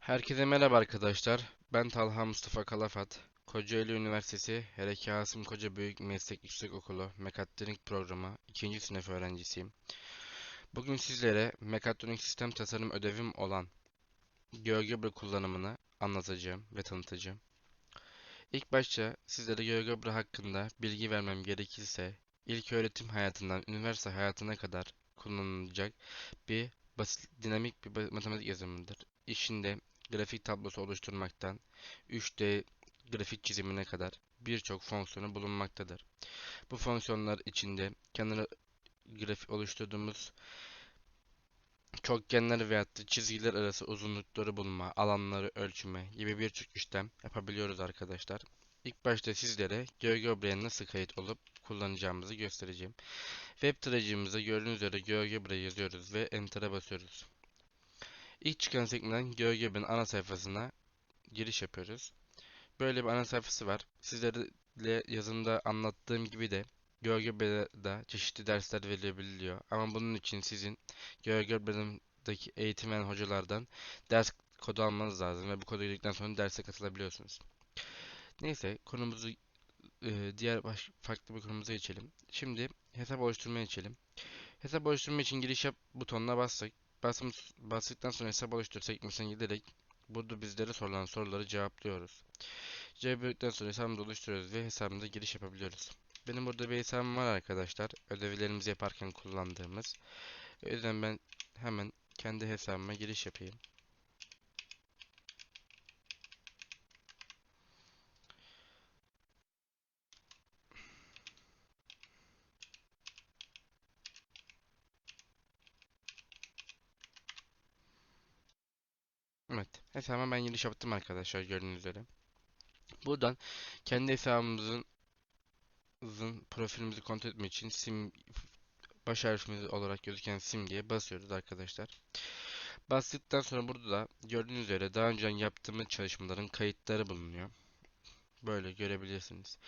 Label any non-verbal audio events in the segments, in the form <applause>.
Herkese merhaba arkadaşlar. Ben Talha Mustafa Kalafat. Kocaeli Üniversitesi Hereki Asım Koca Büyük Meslek Yüksekokulu Mekatronik Programı 2. sınıf öğrencisiyim. Bugün sizlere mekatronik sistem tasarım ödevim olan GeoGebra kullanımını anlatacağım ve tanıtacağım. İlk başta sizlere GeoGebra hakkında bilgi vermem gerekirse, ilk öğretim hayatından üniversite hayatına kadar kullanılacak bir basit dinamik bir matematik yazılımıdır. İşinde grafik tablosu oluşturmaktan 3D grafik çizimine kadar birçok fonksiyonu bulunmaktadır. Bu fonksiyonlar içinde kenar grafik oluşturduğumuz çokgenler veyahut da çizgiler arası uzunlukları bulma, alanları ölçme gibi birçok işlem yapabiliyoruz arkadaşlar. İlk başta sizlere GeoGebra'ya nasıl kayıt olup kullanacağımızı göstereceğim. Web tarayıcımıza gördüğünüz üzere GeoGebra yazıyoruz ve Enter'a basıyoruz. İlk çıkan sekmeden GeoGebra'nın ana sayfasına giriş yapıyoruz. Böyle bir ana sayfası var. Sizlerle yazımda anlattığım gibi de GeoGebra'da çeşitli dersler verilebiliyor. Ama bunun için sizin GeoGebra'daki eğitmen hocalardan ders kodu almanız lazım ve bu kodu girdikten sonra derse katılabiliyorsunuz. Neyse konumuzu e, diğer baş, farklı bir konumuza geçelim. Şimdi hesap oluşturmaya geçelim. Hesap oluşturma için giriş yap butonuna bastık. Basımız, bastıktan sonra hesap oluştur sekmesine giderek burada bizlere sorulan soruları cevaplıyoruz. Cevapladıktan sonra hesabımızı oluşturuyoruz ve hesabımıza giriş yapabiliyoruz. Benim burada bir hesabım var arkadaşlar. Ödevlerimizi yaparken kullandığımız. O yüzden ben hemen kendi hesabıma giriş yapayım. Evet, hesabıma ben giriş yaptım arkadaşlar gördüğünüz üzere. Buradan kendi hesabımızın profilimizi kontrol etmek için sim baş harfimiz olarak gözüken simgeye basıyoruz arkadaşlar. Bastıktan sonra burada da gördüğünüz üzere daha önce yaptığımız çalışmaların kayıtları bulunuyor. Böyle görebilirsiniz.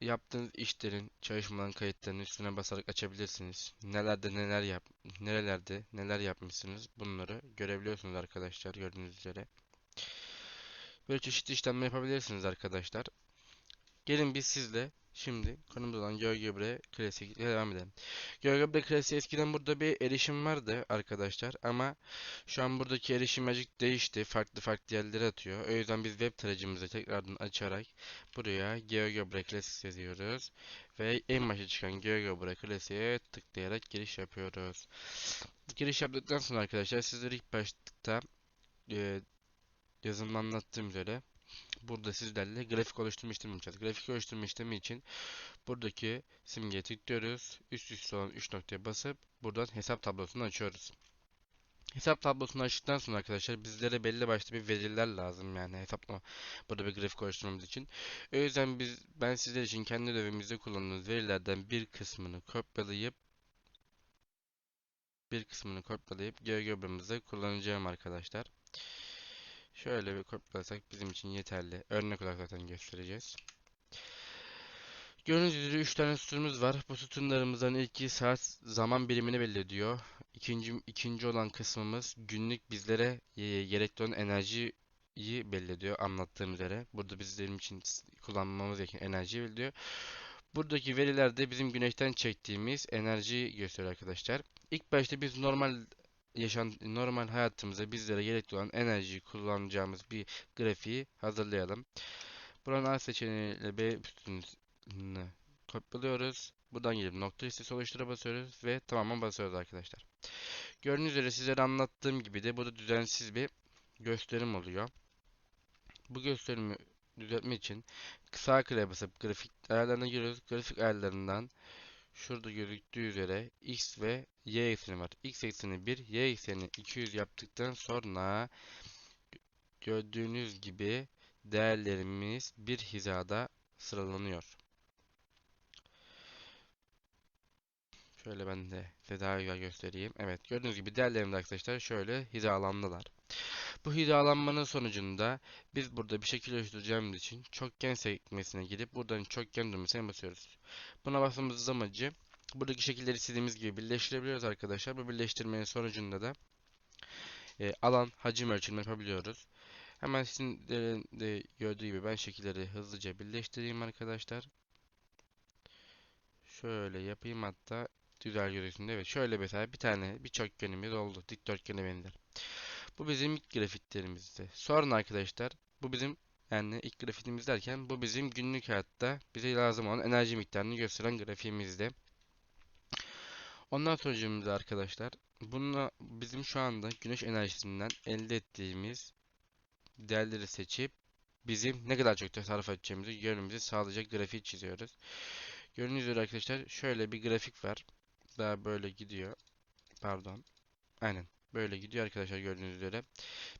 Yaptığınız işlerin, çalışmaların kayıtlarını üstüne basarak açabilirsiniz. Nelerde neler yap, nerelerde neler yapmışsınız bunları görebiliyorsunuz arkadaşlar gördüğünüz üzere. Böyle çeşitli işlemler yapabilirsiniz arkadaşlar. Gelin biz sizle şimdi konumuz olan GeoGebra Classic ile devam edelim. GeoGebra Classic eskiden burada bir erişim vardı arkadaşlar ama şu an buradaki erişim azıcık değişti. Farklı farklı yerlere atıyor. O yüzden biz web tarayıcımızı tekrardan açarak buraya GeoGebra Classic yazıyoruz ve en başa çıkan GeoGebra Classic'e tıklayarak giriş yapıyoruz. Giriş yaptıktan sonra arkadaşlar sizlere ilk başta e, yazımda anlattığım üzere burada sizlerle grafik oluşturma işlemi yapacağız. Grafik oluşturma işlemi için buradaki simgeye tıklıyoruz. Üst üste olan 3 noktaya basıp buradan hesap tablosunu açıyoruz. Hesap tablosunu açtıktan sonra arkadaşlar bizlere belli başlı bir veriler lazım yani hesaplama burada bir grafik oluşturmamız için. O yüzden biz ben sizler için kendi ödevimizde kullandığımız verilerden bir kısmını kopyalayıp bir kısmını kopyalayıp GeoGebra'mızda kullanacağım arkadaşlar. Şöyle bir kopyalasak bizim için yeterli. Örnek olarak zaten göstereceğiz. Gördüğünüz üzere 3 tane sütunumuz var. Bu sütunlarımızdan ilki saat zaman birimini belli. İkinci, ikinci olan kısmımız günlük bizlere e, gerekli olan enerjiyi belli ediyor anlattığım üzere. Burada bizim için kullanmamız gereken enerjiyi belli. Buradaki veriler de bizim güneşten çektiğimiz enerjiyi gösteriyor arkadaşlar. İlk başta biz normal yaşam normal hayatımızda bizlere gerekli olan enerjiyi kullanacağımız bir grafiği hazırlayalım. Buranın A seçeneğiyle B sütununu kopyalıyoruz. Buradan gelip nokta listesi oluştura basıyoruz ve tamamen basıyoruz arkadaşlar. Gördüğünüz üzere sizlere anlattığım gibi de burada düzensiz bir gösterim oluyor. Bu gösterimi düzeltme için sağ klavyeye basıp grafik ayarlarına giriyoruz. Grafik ayarlarından şurada gözüktüğü üzere x ve y ekseni var. x ekseni 1, y ekseni 200 yaptıktan sonra gördüğünüz gibi değerlerimiz bir hizada sıralanıyor. Şöyle ben de size daha güzel göstereyim. Evet gördüğünüz gibi değerlerimiz arkadaşlar şöyle hizalandılar. Bu hizalanmanın sonucunda biz burada bir şekil oluşturacağımız için çokgen sekmesine gidip buradan çokgen düğmesine basıyoruz. Buna basmamızın amacı buradaki şekilleri istediğimiz gibi birleştirebiliyoruz arkadaşlar. Bu birleştirmenin sonucunda da e, alan, hacim ölçümü yapabiliyoruz. Hemen sizin de, gördüğü gibi ben şekilleri hızlıca birleştireyim arkadaşlar. Şöyle yapayım hatta güzel görüyorsun. Evet şöyle mesela bir tane bir çokgenimiz oldu. Dikdörtgene benzer. Bu bizim ilk grafiklerimizdi. Sonra arkadaşlar bu bizim yani ilk grafiğimiz derken bu bizim günlük hayatta bize lazım olan enerji miktarını gösteren grafiğimizdi. Ondan sonracığımızda arkadaşlar bununla bizim şu anda güneş enerjisinden elde ettiğimiz değerleri seçip bizim ne kadar çok tasarruf edeceğimizi görmemizi sağlayacak grafiği çiziyoruz. Gördüğünüz üzere arkadaşlar şöyle bir grafik var. Daha böyle gidiyor. Pardon. Aynen. Böyle gidiyor arkadaşlar gördüğünüz üzere.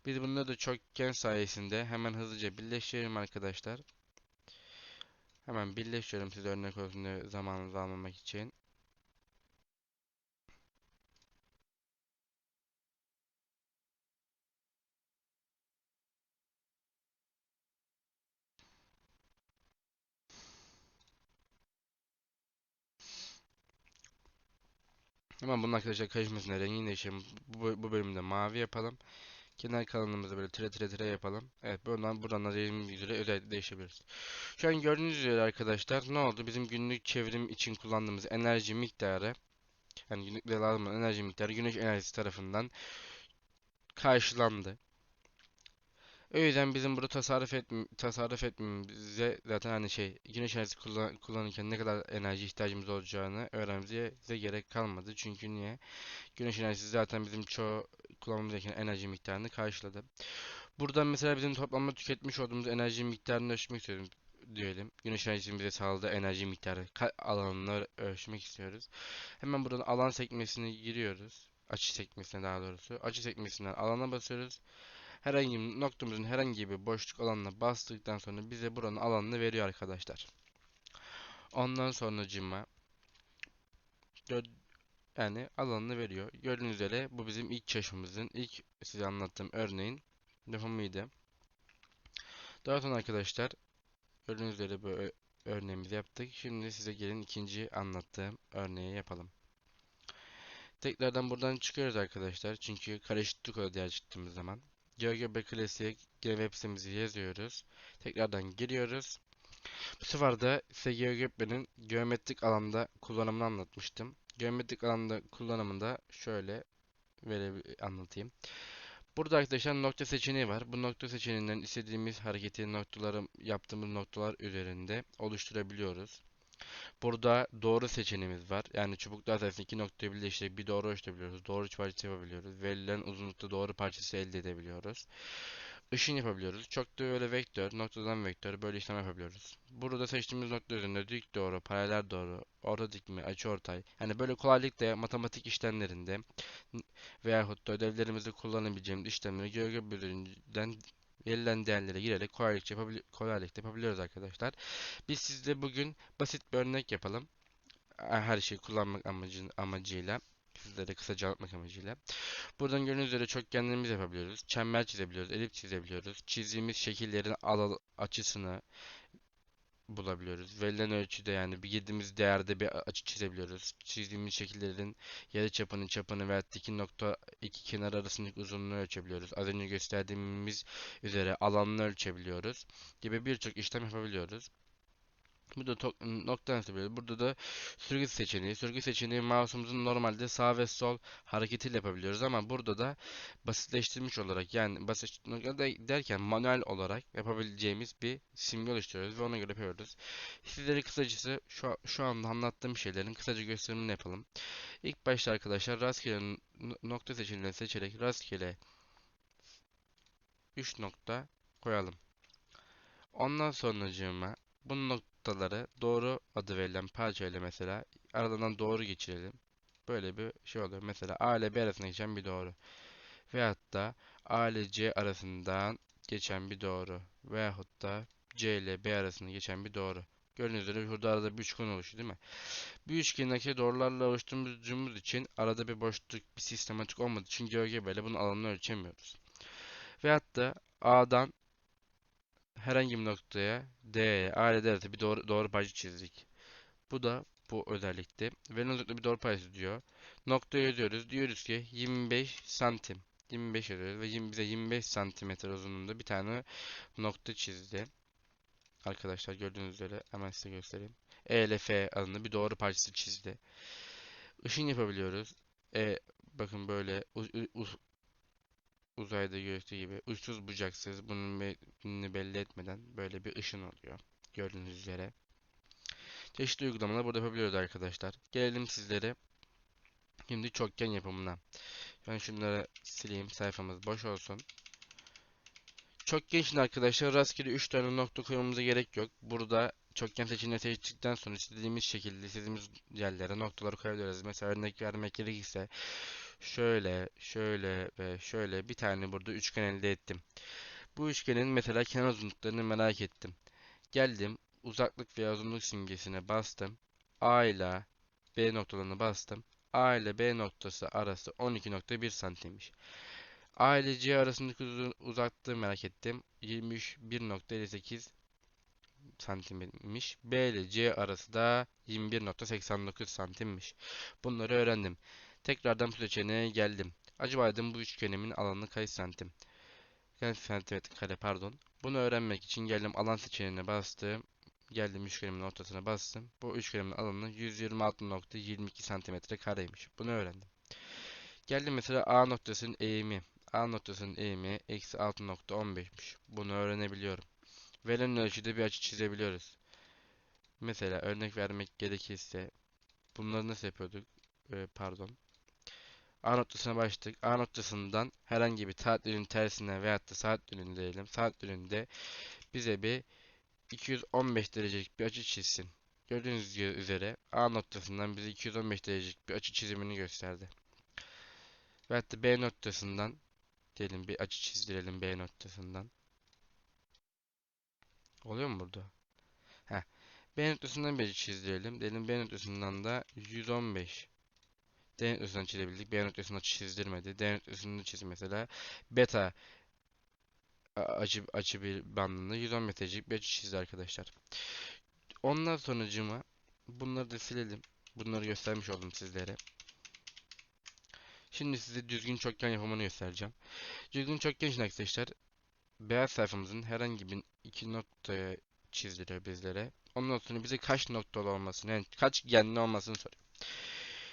Biz bunları da çokgen sayesinde hemen hızlıca birleştirelim arkadaşlar. Hemen birleştiriyorum size örnek olsun zamanınızı almamak için. Hemen bunun arkadaşlar karışmasına rengini değiştirelim. Bu, bu bölümde mavi yapalım. Kenar kalanımızı böyle tire tire tire yapalım. Evet buradan buradan da dediğimiz üzere özellikle değişebiliriz. Şu an gördüğünüz üzere arkadaşlar ne oldu? Bizim günlük çevrim için kullandığımız enerji miktarı yani günlük lazım olan enerji miktarı güneş enerjisi tarafından karşılandı. O yüzden bizim burada tasarruf et tasarruf etmemize zaten hani şey güneş enerjisi kullan kullanırken ne kadar enerji ihtiyacımız olacağını öğrenmemize gerek kalmadı. Çünkü niye? Güneş enerjisi zaten bizim çoğu kullanmamız gereken enerji miktarını karşıladı. Buradan mesela bizim toplamda tüketmiş olduğumuz enerji miktarını ölçmek istiyorum diyelim. Güneş enerjisinin bize sağladığı enerji miktarı alanını ölçmek istiyoruz. Hemen buradan alan sekmesine giriyoruz. Açı sekmesine daha doğrusu. Açı sekmesinden alana basıyoruz herhangi noktamızın herhangi bir boşluk alanına bastıktan sonra bize buranın alanını veriyor arkadaşlar. Ondan sonracıma yani alanını veriyor. Gördüğünüz üzere bu bizim ilk çalışmamızın ilk size anlattığım örneğin yapımıydı. Daha sonra arkadaşlar gördüğünüz üzere bu örneğimizi yaptık. Şimdi size gelin ikinci anlattığım örneği yapalım. Tekrardan buradan çıkıyoruz arkadaşlar. Çünkü karışıklık o diğer çıktığımız zaman. GeoGebra Classic web sitemizi yazıyoruz. Tekrardan giriyoruz. Bu sefer de size GeoGebra'nın geometrik alanda kullanımını anlatmıştım. Geometrik alanda kullanımında şöyle anlatayım. Burada arkadaşlar nokta seçeneği var. Bu nokta seçeneğinden istediğimiz hareketi noktaları yaptığımız noktalar üzerinde oluşturabiliyoruz. Burada doğru seçeneğimiz var. Yani çubuklar sayesinde iki noktayı birleştirip bir doğru ölçebiliyoruz. Doğru üç parçası yapabiliyoruz. Verilen uzunlukta doğru parçası elde edebiliyoruz. Işın yapabiliyoruz. Çok da öyle vektör, noktadan vektör böyle işlem yapabiliyoruz. Burada seçtiğimiz nokta üzerinde dik doğru, paralel doğru, orta dikme, açı ortay. Yani böyle kolaylıkla matematik işlemlerinde veyahut da ödevlerimizde kullanabileceğimiz işlemleri üzerinden verilen değerlere girerek kolaylıkla, yapabil kolaylıkla yapabiliyoruz arkadaşlar. Biz sizde bugün basit bir örnek yapalım. Her şeyi kullanmak amacı, amacıyla. Sizlere kısaca anlatmak amacıyla. Buradan gördüğünüz üzere çokgenlerimizi yapabiliyoruz. Çember çizebiliyoruz, elip çizebiliyoruz. Çizdiğimiz şekillerin al açısını bulabiliyoruz. Verilen ölçüde yani bir girdiğimiz değerde bir açı çizebiliyoruz. Çizdiğimiz şekillerin yarı çapını, çapını ve iki nokta iki kenar arasındaki uzunluğunu ölçebiliyoruz. Az önce gösterdiğimiz üzere alanını ölçebiliyoruz gibi birçok işlem yapabiliyoruz. Burada nokta nasıl Burada da sürgü seçeneği. Sürgü seçeneği mouse'umuzun normalde sağ ve sol hareketiyle yapabiliyoruz ama burada da basitleştirmiş olarak yani basit derken manuel olarak yapabileceğimiz bir simge oluşturuyoruz ve ona göre yapıyoruz. Sizlere kısacası şu, şu anda anlattığım şeylerin kısaca gösterimini yapalım. İlk başta arkadaşlar rastgele nokta seçeneğini seçerek rastgele 3 nokta koyalım. Ondan sonracığıma bu noktaları doğru adı verilen parçayla mesela aralarından doğru geçirelim. Böyle bir şey oluyor. Mesela A ile B arasında geçen bir doğru. Veyahut da A ile C arasından geçen bir doğru. Veyahut da C ile B arasında geçen bir doğru. Gördüğünüz üzere burada arada bir üçgen oluştu değil mi? Bir üçgendeki doğrularla oluşturduğumuz için arada bir boşluk, bir sistematik olmadığı için GeoGebra ile bunun alanını ölçemiyoruz. Veyahut da A'dan herhangi bir noktaya D'ye, A ile D arasında bir doğru, doğru parça çizdik. Bu da bu özellikte. Verilen noktada bir doğru parçası diyor. Noktayı yazıyoruz. Diyoruz ki 25 santim. 25 yazıyoruz ve yirmi- bize 25 santimetre uzunluğunda bir tane nokta çizdi. Arkadaşlar gördüğünüz üzere hemen size göstereyim. E ile F adında bir doğru parçası çizdi. Işın yapabiliyoruz. E bakın böyle uzayda gördüğü gibi uçsuz bucaksız bunun bunu belli etmeden böyle bir ışın oluyor. Gördüğünüz üzere. Çeşitli uygulamalar burada yapabiliyoruz arkadaşlar. Gelelim sizlere şimdi çokgen yapımına. Ben şunları sileyim sayfamız boş olsun. Çokgen için arkadaşlar rastgele 3 tane nokta koymamıza gerek yok. Burada çokgen seçeneğini seçtikten sonra istediğimiz şekilde istediğimiz yerlere noktaları koyabiliriz. Mesela örnek vermek gerekirse şöyle, şöyle ve şöyle bir tane burada üçgen elde ettim. Bu üçgenin mesela kenar uzunluklarını merak ettim. Geldim uzaklık veya uzunluk simgesine bastım. A ile B noktalarını bastım. A ile B noktası arası 12.1 santimmiş. A ile C arasındaki uzaklığı merak ettim. 21.58 santimmiş. B ile C arası da 21.89 santimmiş. Bunları öğrendim. Tekrardan seçeneğe geldim. Acaba dedim bu üçgenimin alanı kaç santim? Kaç santimetre kare pardon. Bunu öğrenmek için geldim alan seçeneğine bastım. Geldim üçgenimin ortasına bastım. Bu üçgenimin alanı 126.22 santimetre kareymiş. Bunu öğrendim. Geldim mesela A noktasının eğimi. A noktasının eğimi eksi 6.15'miş. Bunu öğrenebiliyorum. Verilen ölçüde bir açı çizebiliyoruz. Mesela örnek vermek gerekirse bunları nasıl yapıyorduk? Ee, pardon. A noktasına başladık. A noktasından herhangi bir saat yönünün tersine veyahut da saat yönünde diyelim. Saat yönünde bize bir 215 derecelik bir açı çizsin. Gördüğünüz üzere A noktasından bize 215 derecelik bir açı çizimini gösterdi. Veyahut da B noktasından diyelim bir açı çizdirelim B noktasından. Oluyor mu burada? Heh. B noktasından bir açı çizdirelim. Diyelim B noktasından da 115. D noktasından çizebildik. B noktasından çizdirmedi. D noktasını çiz mesela. Beta a- açı, açı bir bandında 110 derecelik bir açı çizdi arkadaşlar. Ondan sonracığıma bunları da silelim. Bunları göstermiş oldum sizlere. Şimdi size düzgün çokgen yapımını göstereceğim. Düzgün çokgen için arkadaşlar beyaz sayfamızın herhangi bir iki noktaya çizdiriyor bizlere. Ondan sonra bize kaç noktalı olmasını yani kaç genli olmasını soruyor.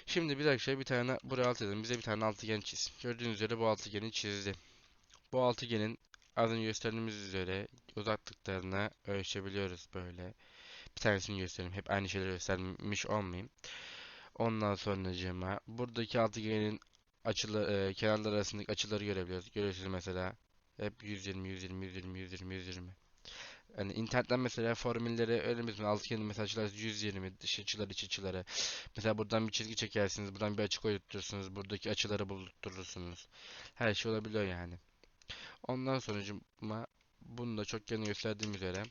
Şimdi bir dakika bir tane buraya alt edelim. Bize bir tane altıgen çiz. Gördüğünüz üzere bu altıgeni çizdi. Bu altıgenin az önce gösterdiğimiz üzere uzaklıklarını ölçebiliyoruz böyle. Bir tanesini göstereyim. Hep aynı şeyleri göstermiş olmayayım. Ondan sonracığıma buradaki altıgenin açılı, e, kenarlar arasındaki açıları görebiliyoruz. Görüyorsunuz mesela hep 120, 120, 120, 120, 120. Yani internetten mesela formülleri önümüzde altıgenin mesela açılar 120 dış açılar iç açıları. Mesela buradan bir çizgi çekersiniz, buradan bir açı koyutturursunuz, buradaki açıları bulutturursunuz. Her şey olabiliyor yani. Ondan sonucuma bunu da çok yeni gösterdiğim üzere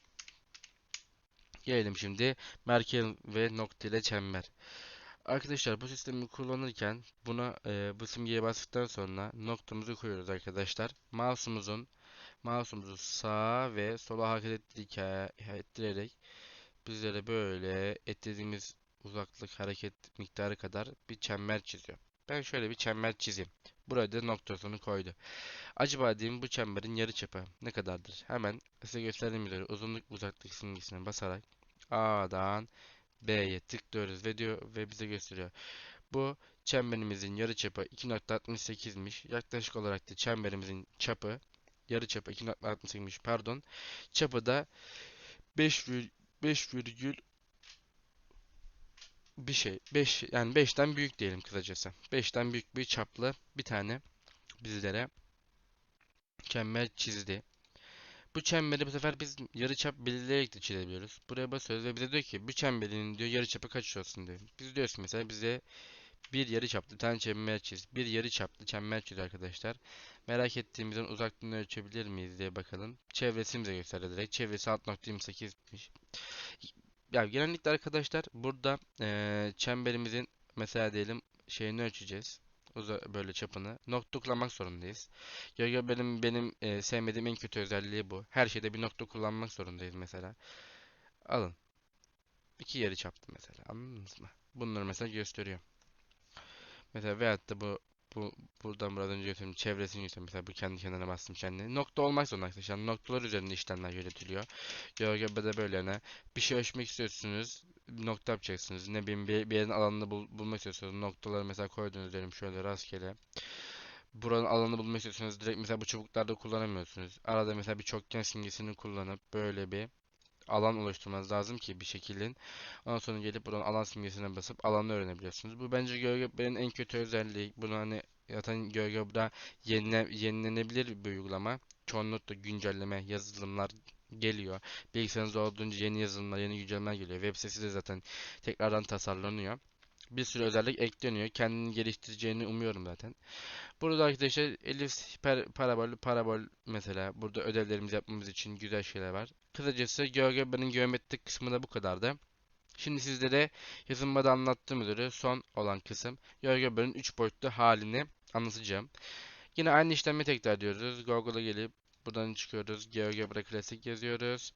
gelelim şimdi merkez ve nokta ile çember. Arkadaşlar bu sistemi kullanırken buna e, bu simgeye bastıktan sonra noktamızı koyuyoruz arkadaşlar. Mouse'umuzun mouse'umuzu sağa ve sola hareket ettirerek bizlere böyle ettirdiğimiz uzaklık hareket miktarı kadar bir çember çiziyor. Ben şöyle bir çember çizeyim. Buraya da noktasını koydu. Acaba diyeyim bu çemberin yarıçapı ne kadardır? Hemen size gösterdiğim üzere uzunluk uzaklık simgesine basarak A'dan B'ye tıklıyoruz ve diyor ve bize gösteriyor. Bu çemberimizin yarıçapı 2.68'miş. Yaklaşık olarak da çemberimizin çapı yarıçapı 2.68'miş pardon. Çapı da 5, 5 virgül bir şey. 5 yani 5'ten büyük diyelim kısacası. 5'ten büyük bir çaplı bir tane bizlere çember çizdi. Bu çemberi bu sefer biz yarıçap belirleyerek de çizebiliyoruz. Buraya basıyoruz ve bize diyor ki bu çemberin diyor yarıçapı kaç olsun diyor. Biz diyoruz mesela bize bir yarıçaplı bir tane çember çiz. Bir yarıçaplı çember çiz arkadaşlar. Merak ettiğimizden uzaklığını ölçebilir miyiz diye bakalım. Çevresini bize gösteriyor direkt. Çevresi 6.28'miş. Ya genellikle arkadaşlar burada eee, çemberimizin mesela diyelim şeyini ölçeceğiz. Uza böyle çapını. Nokta zorundayız. Ya benim benim eee, sevmediğim en kötü özelliği bu. Her şeyde bir nokta kullanmak zorundayız mesela. Alın. İki yarı çaptı mesela. Anladınız mı? Bunları mesela gösteriyor. Mesela veyahut da bu bu buradan biraz önce gösterdim çevresini gösterdim. Mesela bu kendi kenarına bastım kendini. Nokta olmak zorunda arkadaşlar. Noktalar üzerinde işlemler yönetiliyor. GeoGeBR'de böyle ne? Bir şey ölçmek istiyorsunuz. nokta yapacaksınız. Ne bileyim bir, bir yerin alanını bul- bulmak istiyorsunuz. Noktaları mesela koydunuz diyelim şöyle rastgele. Buranın alanını bulmak istiyorsanız direkt mesela bu çubuklarda kullanamıyorsunuz. Arada mesela bir çokgen simgesini kullanıp böyle bir alan oluşturmanız lazım ki bir şekilin. Ondan sonra gelip buradan alan simgesine basıp alanı öğrenebiliyorsunuz. Bu bence GeoGeBR'in en kötü özelliği. Bunu hani zaten GeoGeBR yenile, yenilenebilir bir uygulama. Çoğunlukla güncelleme, yazılımlar geliyor. Bilgisayarınızda olduğunca yeni yazılımlar, yeni güncellemeler geliyor. Web sitesi de zaten tekrardan tasarlanıyor. Bir sürü özellik ekleniyor. Kendini geliştireceğini umuyorum zaten. Burada arkadaşlar elif per, parabol, parabol mesela burada ödevlerimizi yapmamız için güzel şeyler var. Kısacası GeoGeBR'in geometrik kısmı da bu kadardı. Şimdi sizlere yazılımda anlattığım üzere son olan kısım GeoGeBR'in 3 boyutlu halini anlatacağım. Yine aynı işlemi tekrar ediyoruz. Google'a gelip buradan çıkıyoruz. GeoGebra Classic yazıyoruz.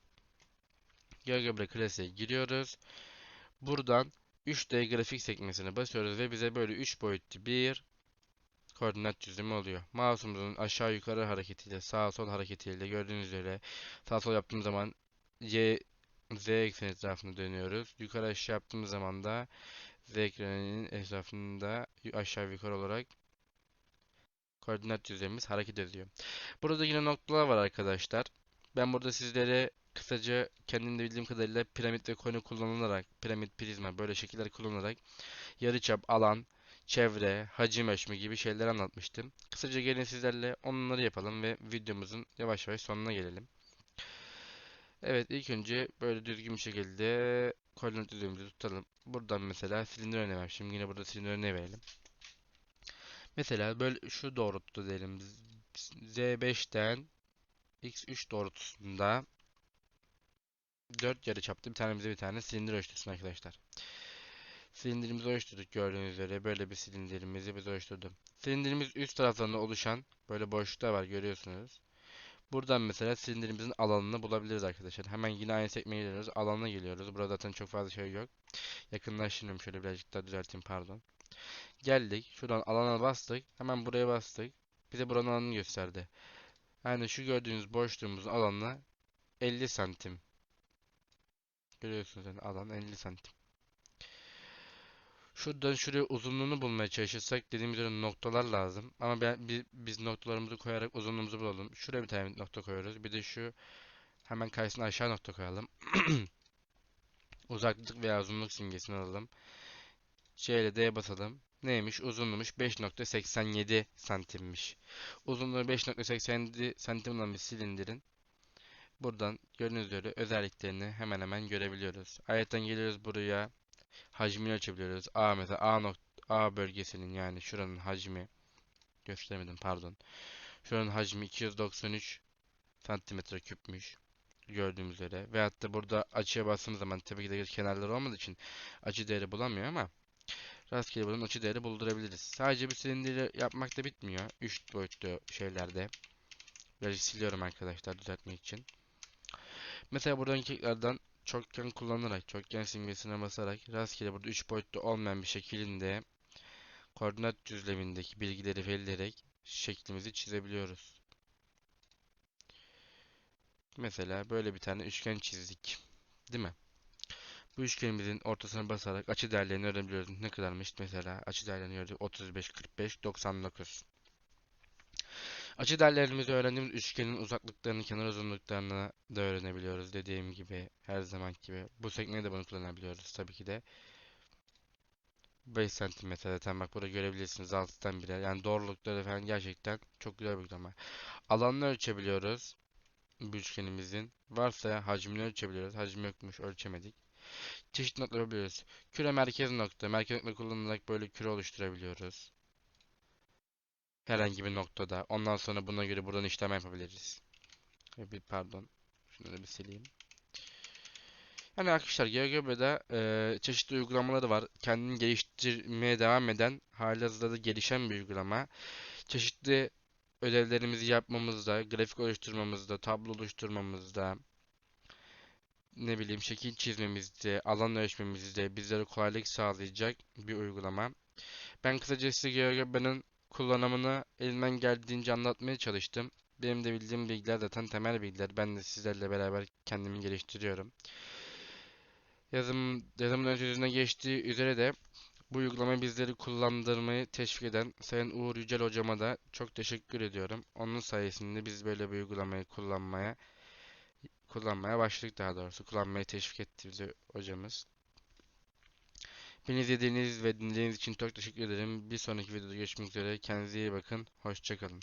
GeoGebra Classic'e giriyoruz. Buradan 3D grafik sekmesine basıyoruz ve bize böyle 3 boyutlu bir koordinat çizimi oluyor. Mouse'umuzun aşağı yukarı hareketiyle sağ sol hareketiyle gördüğünüz üzere sağ sol yaptığım zaman y z ekseni etrafında dönüyoruz. Yukarı aşağı yaptığımız zaman da z ekseninin etrafında aşağı yukarı olarak koordinat düzlemimiz hareket ediyor. Burada yine noktalar var arkadaşlar. Ben burada sizlere kısaca kendim de bildiğim kadarıyla piramit ve koni kullanılarak, piramit, prizma böyle şekiller kullanarak yarıçap, alan, çevre, hacim ölçme gibi şeyler anlatmıştım. Kısaca gelin sizlerle onları yapalım ve videomuzun yavaş yavaş sonuna gelelim. Evet ilk önce böyle düzgün bir şekilde koordinat düzlemimizi tutalım. Buradan mesela silindir örneği ver. Şimdi yine burada silindir örneği verelim. Mesela böyle şu doğrultuda diyelim Z5'ten X3 doğrultusunda 4 yarıçaplı bir tane bize bir tane silindir oluştursun arkadaşlar. Silindirimizi oluşturduk gördüğünüz üzere böyle bir silindirimizi biz oluşturduk. Silindirimiz üst taraflarında oluşan böyle boşluklar var görüyorsunuz. Buradan mesela silindirimizin alanını bulabiliriz arkadaşlar. Hemen yine aynı sekmeye geliyoruz. Alanına geliyoruz. Burada zaten çok fazla şey yok. Yakınlaştırıyorum şöyle birazcık daha düzelteyim pardon. Geldik. Şuradan alana bastık. Hemen buraya bastık. Bize buranın alanını gösterdi. Yani şu gördüğünüz boşluğumuzun alanı 50 santim. Görüyorsunuz yani alan 50 santim. Şuradan şuraya uzunluğunu bulmaya çalışırsak dediğimiz üzere noktalar lazım. Ama ben, bi- biz noktalarımızı koyarak uzunluğumuzu bulalım. Şuraya bir tane nokta koyuyoruz. Bir de şu hemen karşısına aşağı nokta koyalım. <clears throat> Uzaklık veya uzunluk simgesini alalım. C ile D'ye basalım. Neymiş? Uzunluğumuş 5.87 santimmiş. Uzunluğu 5.87 santim olan bir silindirin buradan gördüğünüz üzere özelliklerini hemen hemen görebiliyoruz. Ayrıca geliyoruz buraya hacmini ölçebiliyoruz. A mesela A nokta A bölgesinin yani şuranın hacmi gösteremedim pardon. Şuranın hacmi 293 santimetre küpmüş gördüğümüz üzere. Veyahut da burada açıya bastığımız zaman tabii ki de kenarları olmadığı için açı değeri bulamıyor ama rastgele buradan açı değeri buldurabiliriz. Sadece bir silindiri yapmak da bitmiyor. 3 boyutlu şeylerde. Birazcık siliyorum arkadaşlar düzeltmek için. Mesela buradan tekrardan çokgen kullanarak, çokgen simgesine basarak rastgele burada 3 boyutlu olmayan bir şekilde koordinat düzlemindeki bilgileri verilerek şeklimizi çizebiliyoruz. Mesela böyle bir tane üçgen çizdik. Değil mi? Bu üçgenimizin ortasına basarak açı değerlerini öğrenebiliyoruz. Ne kadarmış mesela? Açı değerlerini gördük. 35, 45, 99. Açı değerlerimizi öğrendiğimiz üçgenin uzaklıklarını, kenar uzunluklarını da öğrenebiliyoruz. Dediğim gibi, her zaman gibi. Bu sekmeye de bunu kullanabiliyoruz tabii ki de. 5 santimetre zaten bak burada görebilirsiniz alttan bile. Yani doğrulukları falan gerçekten çok güzel bir uygulama. Alanını ölçebiliyoruz. Bu üçgenimizin. Varsa hacmini ölçebiliyoruz. Hacmi yokmuş ölçemedik. Çeşit noktaları biliyoruz. Küre merkez nokta. Merkez nokta kullanarak böyle küre oluşturabiliyoruz. Herhangi bir noktada. Ondan sonra buna göre buradan işlem yapabiliriz. Bir pardon. Şunları bir sileyim. Yani arkadaşlar GeoGeBR'de e, çeşitli uygulamaları var. Kendini geliştirmeye devam eden, halihazırda da gelişen bir uygulama. Çeşitli ödevlerimizi yapmamızda, grafik oluşturmamızda, tablo oluşturmamızda, ne bileyim şekil çizmemizde, alan ölçmemizde bizlere kolaylık sağlayacak bir uygulama. Ben kısaca size GeoGeBR'ın kullanımını elimden geldiğince anlatmaya çalıştım. Benim de bildiğim bilgiler zaten temel bilgiler. Ben de sizlerle beraber kendimi geliştiriyorum. Yazım, yazımın ön sözüne geçtiği üzere de bu uygulamayı bizleri kullandırmayı teşvik eden Sayın Uğur Yücel hocama da çok teşekkür ediyorum. Onun sayesinde biz böyle bir uygulamayı kullanmaya kullanmaya başladık daha doğrusu. Kullanmaya teşvik etti bizi hocamız. Beni izlediğiniz ve dinlediğiniz için çok teşekkür ederim. Bir sonraki videoda görüşmek üzere. Kendinize iyi bakın. Hoşça kalın.